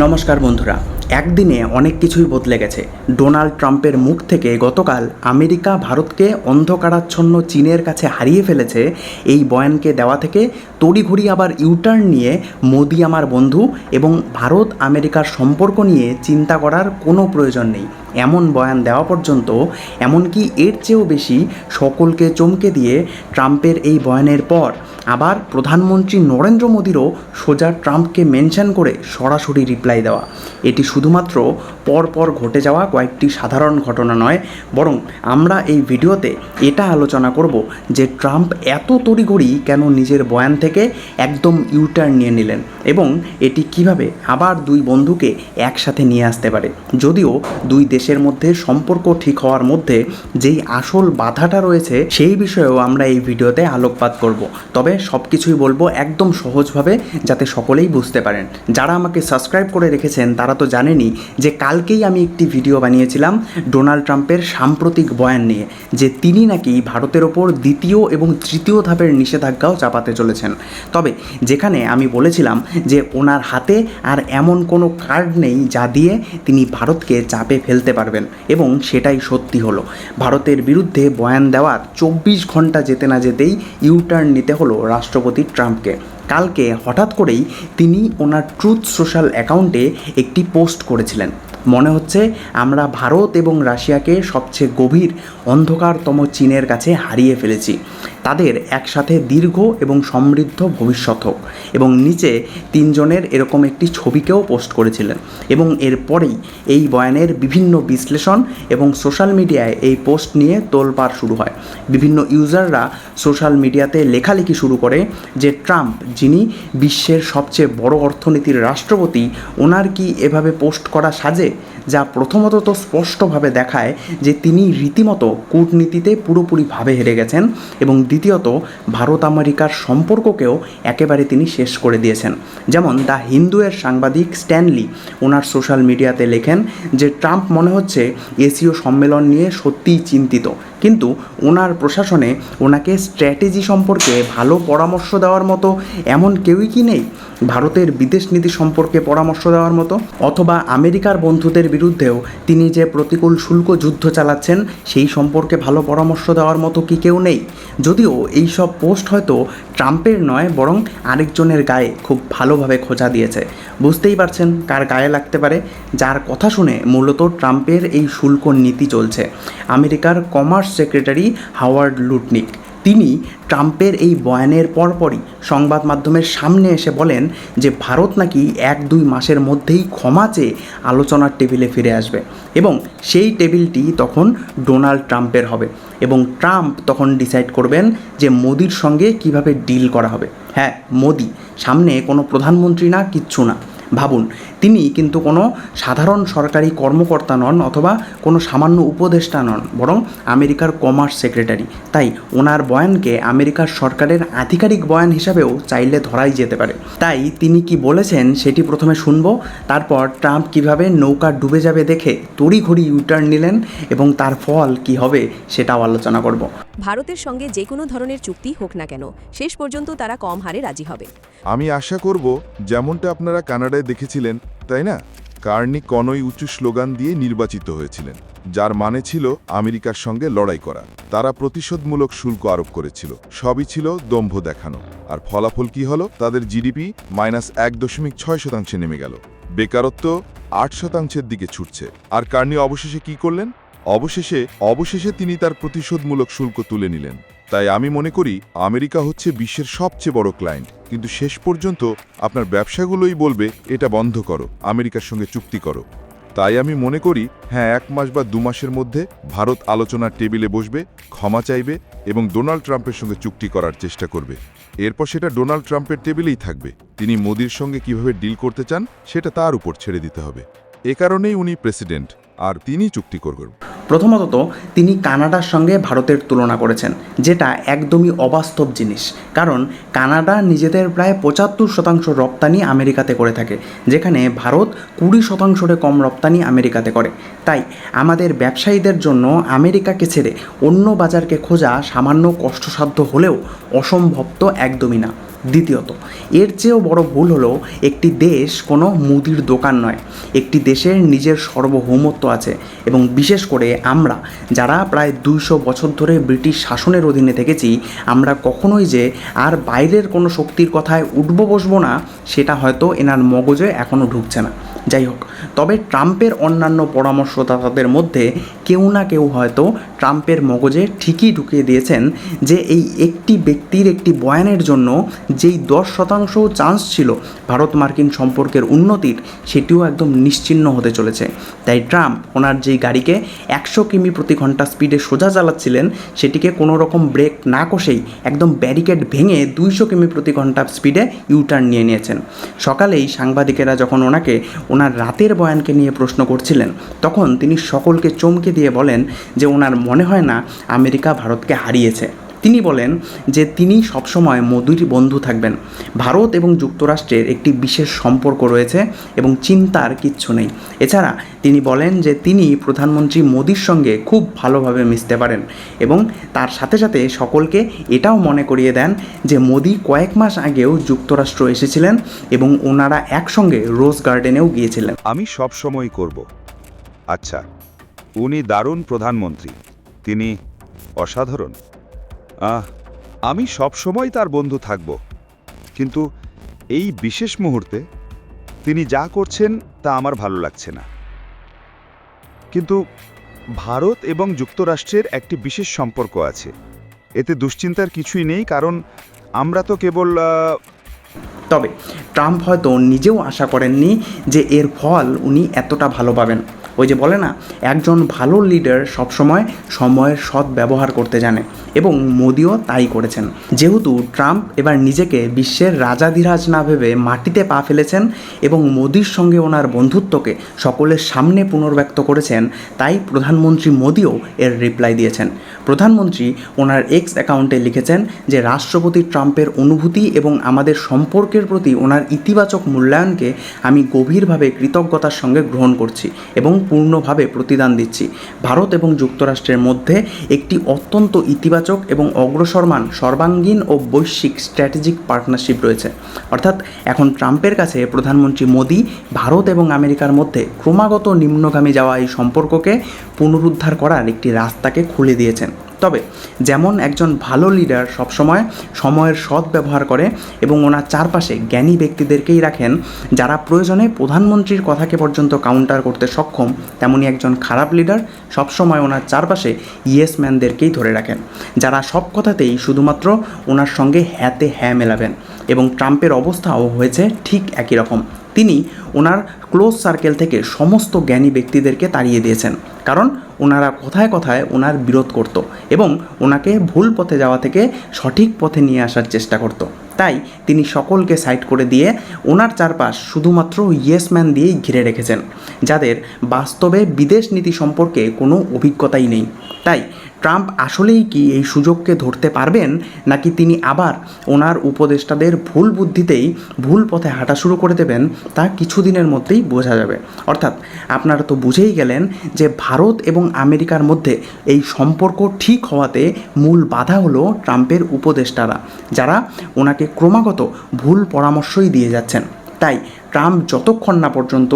নমস্কার বন্ধুরা, একদিনে অনেক কিছুই বদলে গেছে। ডোনাল্ড ট্রাম্পের মুখ থেকে গতকাল আমেরিকা ভারতকে অন্ধকারাচ্ছন্ন চীনের কাছে হারিয়ে ফেলেছে। এই বয়ানকে দেওয়া থেকে তড়িঘড়ি আবার ইউটার্ন নিয়ে মোদি আমার বন্ধু এবং ভারত আমেরিকার সম্পর্ক নিয়ে চিন্তা করার কোনো প্রয়োজন নেই। এমন বয়ান দেওয়া পর্যন্ত, এমনকি এর চেয়েও বেশি সকলকে চমকে দিয়ে ট্রাম্পের এই বয়ানের পর আবার প্রধানমন্ত্রী নরেন্দ্র মোদীরও সোজা ট্রাম্পকে মেনশন করে সরাসরি রিপ্লাই দেওয়া। এটি শুধুমাত্র পরপর ঘটে যাওয়া কয়েকটি সাধারণ ঘটনা নয়, বরং আমরা এই ভিডিওতে এটা আলোচনা করব যে ট্রাম্প এত তড়িঘড়ি কেন নিজের বয়ান থেকে একদম ইউটার্ন নিয়ে নিলেন এবং এটি কীভাবে আবার দুই বন্ধুকে একসাথে নিয়ে আসতে পারে। যদিও দুই দেশের মধ্যে সম্পর্ক ঠিক হওয়ার মধ্যে যেই আসল বাধাটা রয়েছে সেই বিষয়েও আমরা এই ভিডিওতে আলোকপাত করব। তবে সব কিছুই বলব একদম সহজভাবে যাতে সকলেই বুঝতে পারেন। যারা আমাকে সাবস্ক্রাইব করে রেখেছেন, তারা তো জানেনই যে কালকেই আমি একটি ভিডিও বানিয়েছিলাম ডোনাল্ড ট্রাম্পের সাম্প্রতিক বয়ান নিয়ে, যে তিনি নাকি ভারতের ওপর দ্বিতীয় এবং তৃতীয় ধাপের নিষেধাজ্ঞাও চাপাতে চলেছেন। তবে যেখানে আমি বলেছিলাম যে ওনার হাতে আর এমন কোনো কার্ড নেই যা দিয়ে তিনি ভারতকে চাপে ফেলতে পারবেন, এবং সেটাই সত্যি হলো। ভারতের বিরুদ্ধে বয়ান দেওয়ার চব্বিশ ঘণ্টা যেতে না যেতেই ইউটার্ন নিতে হলো রাষ্ট্রপতি ট্রাম্পকে। কালকে হঠাৎ করেই তিনি ওনার ট্রুথ সোশ্যাল অ্যাকাউন্টে একটি পোস্ট করেছিলেন। মনে হচ্ছে আমরা ভারত এবং রাশিয়াকে সবচেয়ে গভীর অন্ধকারতম চীনের কাছে হারিয়ে ফেলেছি। তাদের একসাথে দীর্ঘ এবং সমৃদ্ধ ভবিষ্যৎ হোক। এবং নিচে তিনজনের এরকম একটি ছবিকেও পোস্ট করেছিলেন। এবং এরপরেই এই বয়ানের বিভিন্ন বিশ্লেষণ এবং সোশ্যাল মিডিয়ায় এই পোস্ট নিয়ে তোলপাড় শুরু হয়। বিভিন্ন ইউজাররা সোশ্যাল মিডিয়াতে লেখালেখি শুরু করে যে ট্রাম্প, যিনি বিশ্বের সবচেয়ে বড় অর্থনীতির রাষ্ট্রপতি, ওনার কি এভাবে পোস্ট করা সাজে? যা প্রথমত তো স্পষ্টভাবে দেখায় যে তিনি রীতিমতো কূটনীতিতে পুরোপুরিভাবে হেরে গেছেন এবং দ্বিতীয়ত, ভারত আমেরিকার সম্পর্ককেও একেবারে তিনি শেষ করে দিয়েছেন। যেমন, দ্য হিন্দুয়ের সাংবাদিক স্ট্যানলি ওনার সোশ্যাল মিডিয়াতে লেখেন যে, ট্রাম্প মনে হচ্ছে এশীয় সম্মেলন নিয়ে সত্যিই চিন্তিত। কিন্তু ওনার প্রশাসনে ওনাকে স্ট্র্যাটেজি সম্পর্কে ভালো পরামর্শ দেওয়ার মতো এমন কেউই কি নেই? ভারতের বিদেশ নীতি সম্পর্কে পরামর্শ দেওয়ার মতো, অথবা আমেরিকার বন্ধুদের বিরুদ্ধেও তিনি যে প্রতিকূল শুল্ক যুদ্ধ চালাচ্ছেন, সেই সম্পর্কে ভালো পরামর্শ দেওয়ার মতো কি কেউ নেই। যদিও এই সব পোস্ট হয়তো ট্রাম্পের নয়, বরং আরেকজনের গায়ে খুব ভালোভাবে খোঁজা দিয়েছে। বুঝতেই পারছেন কার গায়ে লাগতে পারে, যার কথা শুনে মূলত ট্রাম্পের এই শুল্ক নীতি চলছে। আমেরিকার কমার্স সেক্রেটারি হাওয়ার্ড লুটনিক। তিনি ট্রাম্পের এই বয়ানের পরপরই সংবাদ মাধ্যমের সামনে এসে বলেন যে ভারত নাকি এক দুই মাসের মধ্যেই ক্ষমা চেয়ে আলোচনার টেবিলে ফিরে আসবে এবং সেই টেবিলটি তখন ডোনাল্ড ট্রাম্পের হবে এবং ট্রাম্প তখন ডিসাইড করবেন যে মোদির সঙ্গে কীভাবে ডিল করা হবে। হ্যাঁ মোদি, সামনে কোনো প্রধানমন্ত্রী না, কিচ্ছু না। ভাবুন তিনি কিন্তু কোনো সাধারণ সরকারি কর্মকর্তা নন অথবা কোনো সামান্য উপদেষ্টা নন বরং আমেরিকার কমার্স সেক্রেটারি। তাই ওনার বয়ানকে আমেরিকার সরকারের আধিকারিক বয়ান হিসাবেও চাইলে ধরাই যেতে পারে। তাই তিনি কি বলেছেন সেটি প্রথমে শুনব তারপর ট্রাম্প কীভাবে নৌকা ডুবে যাবে দেখে তড়িঘড়ি ইউটার্ন নিলেন এবং তার ফল কি হবে সেটাও আলোচনা করব। ভারতের সঙ্গে যে কোনো ধরনের চুক্তি হোক না কেন শেষ পর্যন্ত তারা কম হারে রাজি হবে। আমি আশা করব যেমনটা আপনারা কানাডায় দেখেছিলেন তাই না? কার্নি কনই উঁচু স্লোগান দিয়ে নির্বাচিত হয়েছিলেন, যার মানে ছিল আমেরিকার সঙ্গে লড়াই করা। তারা প্রতিশোধমূলক শুল্ক আরোপ করেছিল। সবই ছিল দম্ভ দেখানো। আর ফলাফল কি হলো? তাদের জিডিপি মাইনাস এক দশমিক ছয় শতাংশে নেমে গেল। বেকারত্ব আট শতাংশের দিকে ছুটছে। আর কার্নি অবশেষে কি করলেন? অবশেষে অবশেষে তিনি তার প্রতিশোধমূলক শুল্ক তুলে নিলেন। তাই আমি মনে করি আমেরিকা হচ্ছে বিশ্বের সবচেয়ে বড় ক্লায়েন্ট কিন্তু শেষ পর্যন্ত আপনার ব্যবসাগুলোই বলবে, এটা বন্ধ করো, আমেরিকার সঙ্গে চুক্তি করো। তাই আমি মনে করি হ্যাঁ এক মাস বা দু মাসের মধ্যে ভারত আলোচনার টেবিলে বসবে, ক্ষমা চাইবে এবং ডোনাল্ড ট্রাম্পের সঙ্গে চুক্তি করার চেষ্টা করবে। এরপর সেটা ডোনাল্ড ট্রাম্পের টেবিলেই থাকবে। তিনি মোদির সঙ্গে কীভাবে ডিল করতে চান, সেটা তার উপর ছেড়ে দিতে হবে। এ কারণেই উনি প্রেসিডেন্ট। আর তিনি চুক্তি করবেন। প্রথমত তিনি কানাডার সঙ্গে ভারতের তুলনা করেছেন, যেটা একদমই অবাস্তব জিনিস। কারণ, কানাডা নিজেদের প্রায় পঁচাত্তর শতাংশ রপ্তানি আমেরিকাতে করে থাকে, যেখানে ভারত কুড়ি শতাংশরে কম রপ্তানি আমেরিকাতে করে। তাই, আমাদের ব্যবসায়ীদের জন্য আমেরিকাকে ছেড়ে অন্য বাজারকে খোঁজা সামান্য কষ্টসাধ্য হলেও অসম্ভব তো একদমই না। দ্বিতীয়ত, এর চেয়েও বড় ভুল হলো একটি দেশ কোনো মুদির দোকান নয়, একটি দেশের নিজের সর্বভৌমত্ব আছে এবং বিশেষ করে আমরা, যারা প্রায় দুইশো বছর ধরে ব্রিটিশ শাসনের অধীনে থেকেছি, আমরা কখনোই যে আর বাইরের কোনো শক্তির কথায় উঠবো বসবো না, সেটা হয়তো এনার মগজে এখনও ঢুকছে না। যাই হোক, তবে ট্রাম্পের অন্যান্য পরামর্শদাতাদের মধ্যে কেউ না কেউ হয়তো ট্রাম্পের মগজে ঠিকই ঢুকিয়ে দিয়েছেন যে এই একটি ব্যক্তির একটি বয়ানের জন্য যেই দশ শতাংশ চান্স ছিল ভারত মার্কিন সম্পর্কের উন্নতির, সেটিও একদম নিশ্চিহ্ন হতে চলেছে। তাই ট্রাম্প ওনার যেই গাড়িকে একশো কিমি প্রতি ঘণ্টা স্পিডে সোজা চালাচ্ছিলেন, সেটিকে কোনো রকম ব্রেক না কষেই একদম ব্যারিকেড ভেঙে দুইশো কিমি প্রতি ঘণ্টা স্পিডে ইউটার্ন নিয়ে নিয়েছেন। সকালেই সাংবাদিকেরা যখন ওনাকে ওনার রাতের বয়ানকে নিয়ে প্রশ্ন করছিলেন। তখন তিনি সকলকে চমকে দিয়ে বলেন যে, ওনার মনে হয় না আমেরিকা ভারতকে হারিয়েছে। তিনি বলেন যে তিনি সবসময় মধুর বন্ধু থাকবেন। ভারত এবং যুক্তরাষ্ট্রের একটি বিশেষ সম্পর্ক রয়েছে এবং চিন্তার কিচ্ছু নেই। এছাড়া তিনি বলেন যে তিনি প্রধানমন্ত্রী মোদির সঙ্গে খুব ভালোভাবে মিশতে পারেন এবং তার সাথে সাথে সকলকে এটাও মনে করিয়ে দেন যে মোদি কয়েক মাস আগেও যুক্তরাষ্ট্র এসেছিলেন এবং ওনারা একসঙ্গে রোজ গার্ডেনেও গিয়েছিলেন। আমি সব সময় করব। আচ্ছা উনি দারুণ প্রধানমন্ত্রী। তিনি অসাধারণ। আমি সব সময় তার বন্ধু থাকব। কিন্তু এই বিশেষ মুহূর্তে তিনি যা করছেন তা আমার ভালো লাগছে না। কিন্তু ভারত এবং যুক্তরাষ্ট্রের একটি বিশেষ সম্পর্ক আছে। এতে দুশ্চিন্তার কিছুই নেই, কারণ আমরা তো কেবল তবে ট্রাম্প হয়তো নিজেও আশা করেননি যে এর ফল উনি এতটা ভালো পাবেন। ওই যে বলে না, একজন ভালো লিডার সবসময় সময়ের সৎ ব্যবহার করতে জানে এবং মোদিও তাই করেছেন। যেহেতু ট্রাম্প এবার নিজেকে বিশ্বের রাজাধিরাজ না ভেবে মাটিতে পা ফেলেছেন এবং মোদির সঙ্গে ওনার বন্ধুত্বকে সকলের সামনে পুনর্ব্যক্ত করেছেন, তাই প্রধানমন্ত্রী মোদিও এর রিপ্লাই দিয়েছেন। প্রধানমন্ত্রী ওনার এক্স অ্যাকাউন্টে লিখেছেন যে, রাষ্ট্রপতি ট্রাম্পের অনুভূতি এবং আমাদের সম্পর্কের প্রতি ওনার ইতিবাচক মূল্যায়নকে আমি গভীরভাবে কৃতজ্ঞতার সঙ্গে গ্রহণ করছি এবং পূর্ণভাবে প্রতিদান দিচ্ছি। ভারত এবং যুক্তরাষ্ট্রের মধ্যে একটি অত্যন্ত ইতিবাচক এবং অগ্রসরমান সর্বাঙ্গীন ও বৈশ্বিক স্ট্র্যাটেজিক পার্টনারশিপ রয়েছে। অর্থাৎ এখন ট্রাম্পের কাছে প্রধানমন্ত্রী মোদী, ভারত এবং আমেরিকার মধ্যে ক্রমাগত নিম্নগামী যাওয়া এই সম্পর্ককে পুনরুদ্ধার করার একটি রাস্তাকে খুলে দিয়েছেন। তবে যেমন একজন ভালো লিডার সবসময় সময়ের সৎ ব্যবহার করে এবং ওনার চারপাশে জ্ঞানী ব্যক্তিদেরকেই রাখেন, যারা প্রয়োজনে প্রধানমন্ত্রীর কথাকে পর্যন্ত কাউন্টার করতে সক্ষম, তেমনি একজন খারাপ লিডার সবসময় ওনার চারপাশে ইয়েস ম্যানদেরকেই ধরে রাখেন। যারা সব কথাতেই শুধুমাত্র ওনার সঙ্গে হ্যাতে হ্যাঁ মেলাবেন এবং ট্রাম্পের অবস্থাও হয়েছে ঠিক একই রকম। তিনি ওনার ক্লোজ সার্কেল থেকে সমস্ত জ্ঞানী ব্যক্তিদেরকে তাড়িয়ে দিয়েছেন। কারণ ওনারা কথায় কথায় ওনার বিরোধ করত এবং ওনাকে ভুল পথে যাওয়া থেকে সঠিক পথে নিয়ে আসার চেষ্টা করত। তাই তিনি সকলকে সাইড করে দিয়ে ওনার চারপাশ শুধুমাত্র ইয়েসম্যান দিয়েই ঘিরে রেখেছেন, যাদের বাস্তবে বিদেশ নীতি সম্পর্কে কোনো অভিজ্ঞতাই নেই। তাই ট্রাম্প আসলেই কি এই সুযোগকে ধরতে পারবেন, নাকি তিনি আবার ওনার উপদেষ্টাদের ভুল বুদ্ধিতেই ভুল পথে হাঁটা শুরু করে দেবেন, তা কিছুদিনের মধ্যেই বোঝা যাবে। অর্থাৎ আপনারা তো বুঝেই গেলেন যে ভারত এবং আমেরিকার মধ্যে এই সম্পর্ক ঠিক হওয়াতে মূল বাধা হলো ট্রাম্পের উপদেষ্টারা, যারা ওনাকে ক্রমাগত ভুল পরামর্শই দিয়ে যাচ্ছেন। তাই ট্রাম্প যতক্ষণ না পর্যন্ত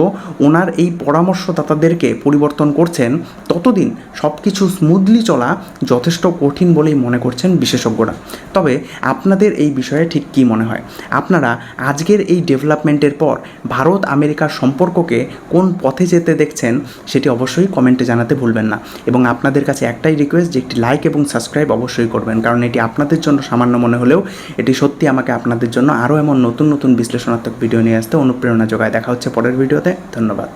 ওনার এই পরামর্শদাতাদেরকে পরিবর্তন করছেন, ততদিন সব কিছু স্মুথলি চলা যথেষ্ট কঠিন বলেই মনে করছেন বিশেষজ্ঞরা। তবে আপনাদের এই বিষয়ে ঠিক কী মনে হয়? আপনারা আজকের এই ডেভেলপমেন্টের পর ভারত আমেরিকার সম্পর্ককে কোন পথে যেতে দেখছেন, সেটি অবশ্যই কমেন্টে জানাতে ভুলবেন না। এবং আপনাদের কাছে একটাই রিকোয়েস্ট যে একটি লাইক এবং সাবস্ক্রাইব অবশ্যই করবেন, কারণ এটি আপনাদের জন্য সামান্য মনে হলেও এটি সত্যি আমাকে আপনাদের জন্য আরও এমন নতুন নতুন বিশ্লেষণাত্মক ভিডিও নিয়ে আসতে অনুপ্রেরণা যোগায়। দেখা হচ্ছে পরের ভিডিওতে। ধন্যবাদ।